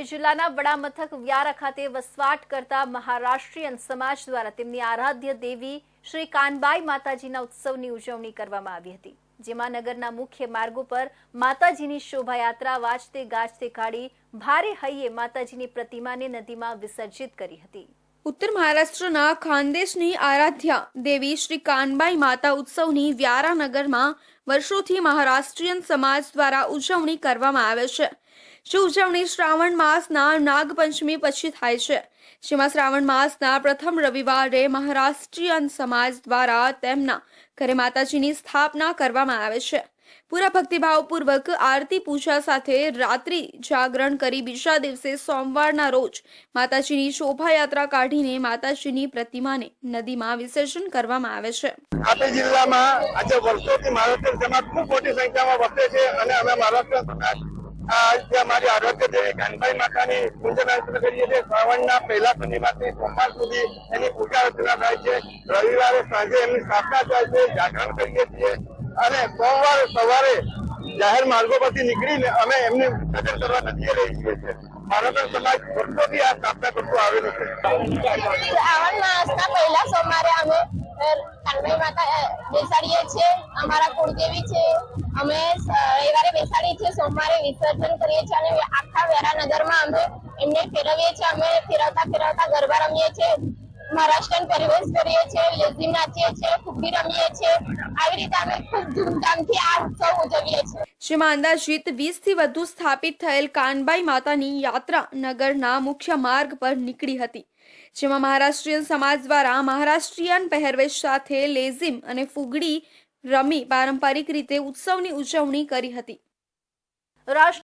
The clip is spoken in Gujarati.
તાપી જિલ્લાના વડા મથક વ્યારા ખાતે વસવાટ કરતા મહારાષ્ટ્રીયન સમાજ દ્વારા તેમની આરાધ્ય દેવી શ્રી કાનબાઈ માતાજીના ઉત્સવની ઉજવણી કરવામાં આવી હતી, જેમાં નગરના મુખ્ય માર્ગો પર માતાજીની શોભાયાત્રા વાજતે ગાજતે કાઢી ભારે હૈયે માતાજીની પ્રતિમાને નદીમાં વિસર્જિત કરી હતી. ઉત્તર મહારાષ્ટ્રના ખાનદેશની આરાધ્યા દેવી શ્રી કાનબાઈ માતા ઉત્સવની વ્યારાનગરમાં વર્ષોથી મહારાષ્ટ્રીયન સમાજ દ્વારા ઉજવણી કરવામાં આવે છે. જે ઉજવણી શ્રાવણ માસના નાગપંચમી પછી થાય છે. જેમાં શ્રાવણ માસના પ્રથમ રવિવારે મહારાષ્ટ્રીયન સમાજ દ્વારા તેમના ઘરે માતાજીની સ્થાપના કરવામાં આવે છે. પૂરા ભક્તિભાવપૂર્વક આરતી પૂજા સાથે રાત્રિ જાગરણ કરી બીજા દિવસે સોમવારના રોજ માતાજીની શોભાયાત્રા કાઢીને માતાજીની પ્રતિમાને નદીમાં વિસર્જન કરવામાં આવે છે. તાપી જિલ્લામાં આજે વર્ષોથી મહારાષ્ટ્ર સમાજ ખૂબ મોટી સંખ્યામાં વસે છે અને અમે મહારાષ્ટ્ર સમાજ અમારી આરોગ્ય દેવી કાનભાઈ માતાની પૂજન અર્ચના કરીએ છીએ, શ્રાવણના પહેલા શનિવારથી સોમવાર સુધી એની પૂજા અર્ચના થાય છે. રવિવારે સાંજે એમની સ્થાપના થાય છે, જાગરણ કરીએ છીએ. અને સોમવારે સવારે જાહેર માર્ગો પરથી નીકળીને અમે એમને વિસર્જન કરવા નદીએ લઈ જઈએ છીએ. ભારત સમાજ વર્ષોથી આ સ્થાપના કરતું આવેલું છે. અ, કાનભાઈ માતા બેસાડીએ છીએ. અમારા કુળદેવી છે. અમે રવિવારે બેસાડીએ છીએ. સોમવારે વિસર્જન કરીએ છીએ અને આખા વેરાનગરમાં અમે એમને ફેરવીએ છીએ. અમે ફેરવતા ફેરવતા ગરબા રમીએ છીએ. મહારાષ્ટ્રન પરિવેશ કરીએ છીએ લેઝીમ નાચીએ છીએ ફુગ્ગી રમીએ છીએ. આવી રીતે અમે ખૂબ ધૂમધામથી આ ઉત્સવ ઉજવીએ છીએ. જેમાં અંદાજિત વીસથી વધુ સ્થાપિત થયેલ કાનબાઈ માતાની યાત્રા નગરના મુખ્ય માર્ગ પર નીકળી હતી. જેમાં મહારાષ્ટ્રીયન સમાજ દ્વારા મહારાષ્ટ્રીયન પહેરવેશ સાથે લેઝિમ અને ફુગડી રમી પારંપરિક રીતે ઉત્સવની ઉજવણી કરી હતી.